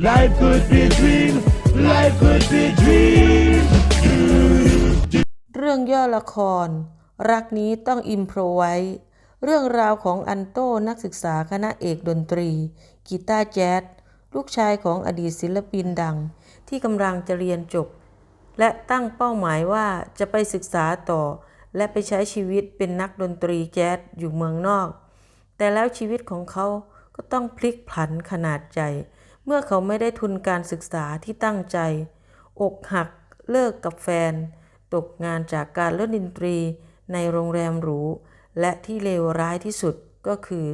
Life could be dream. Life could be dream. เรื่องย่อละคร รักนี้ต้องอิมโพรไว้ เรื่องราวของอันโตนักศึกษาคณะเอกดนตรี กีตาร์แจ๊สลูกชายของอดีตศิลปินดัง ที่กำลังจะเรียนจบ และตั้งเป้าหมายว่าจะไปศึกษาต่อ และไปใช้ชีวิตเป็นนักดนตรีแจ๊สอยู่เมืองนอก แต่แล้วชีวิตของเขาก็ต้องพลิกผันขนาดใจ เมื่อเขาไม่ได้ทุนการศึกษาที่ตั้งใจ อกหักเลิกกับแฟน ตกงานจากการเล่นดนตรีในโรงแรมหรู และที่เลวร้ายที่สุดก็คือ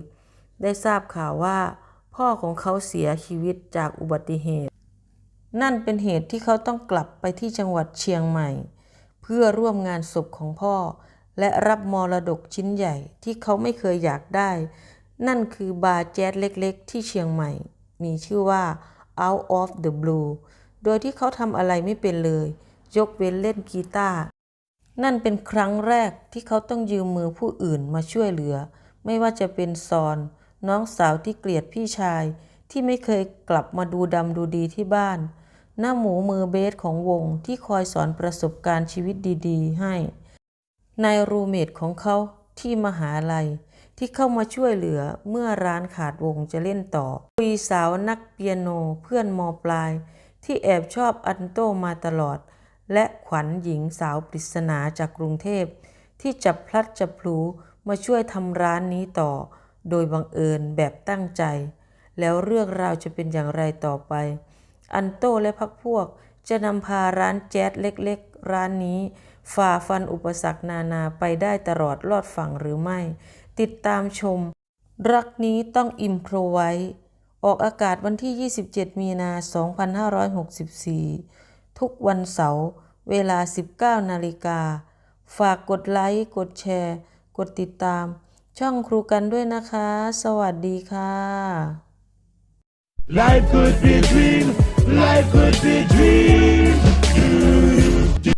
ได้ทราบข่าวว่า พ่อของเขาเสียชีวิตจากอุบัติเหตุ นั่นเป็นเหตุที่เขาต้องกลับไปที่จังหวัดเชียงใหม่ เพื่อร่วมงานศพของพ่อ และรับมรดกชิ้นใหญ่ที่เขาไม่เคยอยากได้ นั่นคือบาร์แจ๊สเล็ก ๆ ที่เชียงใหม่ มีชื่อว่า Out of the Blue โดยที่เขาทำอะไรไม่เป็นเลย ยกเว้นเล่นกีตาร์นั่นเป็นครั้งแรกที่เขาต้องยืมมือผู้อื่นมาช่วยเหลือ ไม่ว่าจะเป็นซอน น้องสาวที่เกลียดพี่ชาย ที่ไม่เคยกลับมาดูดำดูดีที่บ้าน หน้าหมูมือเบสของวงที่คอยสอนประสบการณ์ชีวิตดี ๆ ให้ นายรูเมทของเขาที่มหาลัย ที่เข้ามาช่วยเหลือเมื่อร้านขาดวงจะเล่นต่อ คุยสาวนักเปียโนเพื่อนมปลาย ที่แอบชอบอันโตมาตลอด และขวัญหญิงสาวปริศนาจากกรุงเทพ ที่จับพลัดจับพลูมาช่วยทำร้านนี้ต่อ โดยบังเอิญแบบตั้งใจ แล้วเรื่องราวจะเป็นอย่างไรต่อไป อันโตและพักพวกจะนำพาร้านแจ๊สเล็กๆ ร้านนี้ ฝ่าฟันอุปสรรคนานาไปได้ตลอดลอดฝั่งหรือไม่ ติดตามชม รักนี้ต้องอิมโพรไว้ ออกอากาศวันที่ 27 มีนา 2564 ทุกวันเสาร์เวลา 19 นาฬิกา ฝากกดไลค์ กดแชร์ กดติดตาม ช่องครูกันด้วยนะคะ สวัสดีค่ะ Life could be dream. Life could be a dream.